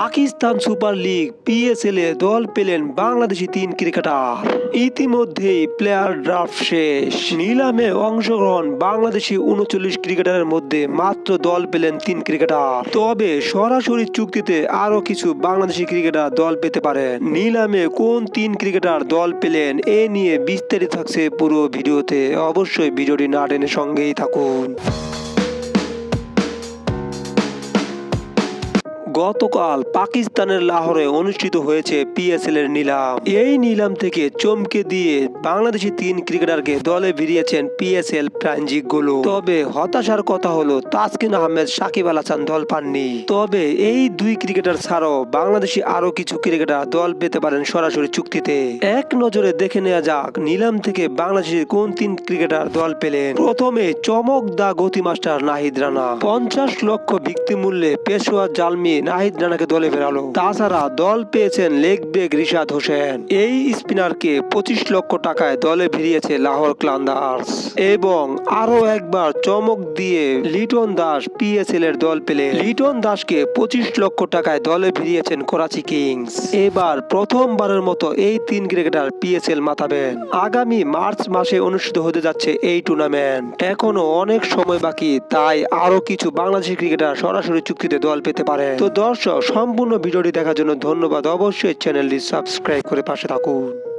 Pakistan super league PSL এ দল পেলেন বাংলাদেশি তিন ক্রিকেটার। ইতিমধ্যেই প্লেয়ার ড্রাফট শেষ। নিলামে অংশগ্রহণ বাংলাদেশি উনচল্লিশ ক্রিকেটারের মধ্যে মাত্র দল পেলেন তিন ক্রিকেটার। তবে সরাসরি চুক্তিতে আরও কিছু বাংলাদেশি ক্রিকেটার দল পেতে পারেন। নিলামে কোন তিন ক্রিকেটার দল পেলেন এ নিয়ে বিস্তারিত থাকছে পুরো ভিডিওতে। অবশ্যই ভিডিওটি না টেনে সঙ্গেই থাকুন। গতকাল পাকিস্তানের লাহোরে অনুষ্ঠিত হয়েছে পিএসএল এর নিলাম। এই নিলাম থেকে চমকে দিয়ে বাংলাদেশি তিন ক্রিকেটারকে দলে ভিড়িয়েছেন পিএসএল প্রাঞ্জিকগুলো তবে হতাশার কথা হলো, তাসকিন আহমেদ, সাকিব আল হাসান দল পাননি। তবে এই দুই ক্রিকেটার ছাড়াও বাংলাদেশি আরও কিছু ক্রিকেটার দল পেতে পারেন সরাসরি চুক্তিতে। এক নজরে দেখে নেওয়া যাক, নিলাম থেকে বাংলাদেশের কোন তিন ক্রিকেটার দল পেলেন। প্রথমে চমক দা গতি মাস্টার নাহিদ রানা। পঞ্চাশ লক্ষ ভিত্তি মূল্যে পেশোয়া জালমি নাহিদ রানাকে দলে ফেরালো। তাছাড়া দল পেয়েছেন লেগ ব্রেক রিশাদ হোসেন। এই স্পিনারকে পঁচিশ লক্ষ টাকায় দলে ভিড়িয়েছে লাহোর ক্লান্দার্স। এবং আরও একবার চমক দিয়ে লিটন দাস পিএসএল এর দল পেলে। লিটন দাসকে পঁচিশ লক্ষ টাকায় দলে ভিড়িয়েছেন করাচি কিংস। এবার প্রথমবারের মতো এই তিন ক্রিকেটার পিএসএল মাতাবেন। আগামী মার্চ মাসে অনুষ্ঠিত হতে যাচ্ছে এই টুর্নামেন্ট। এখনও অনেক সময় বাকি, তাই আরও কিছু বাংলাদেশি ক্রিকেটার সরাসরি চুক্তিতে দল পেতে পারে তো দর্শক সম্পূর্ণ ভিডিওটি দেখার জন্য ধন্যবাদ। অবশ্যই চ্যানেলটি সাবস্ক্রাইব করে পাশে থাকুন।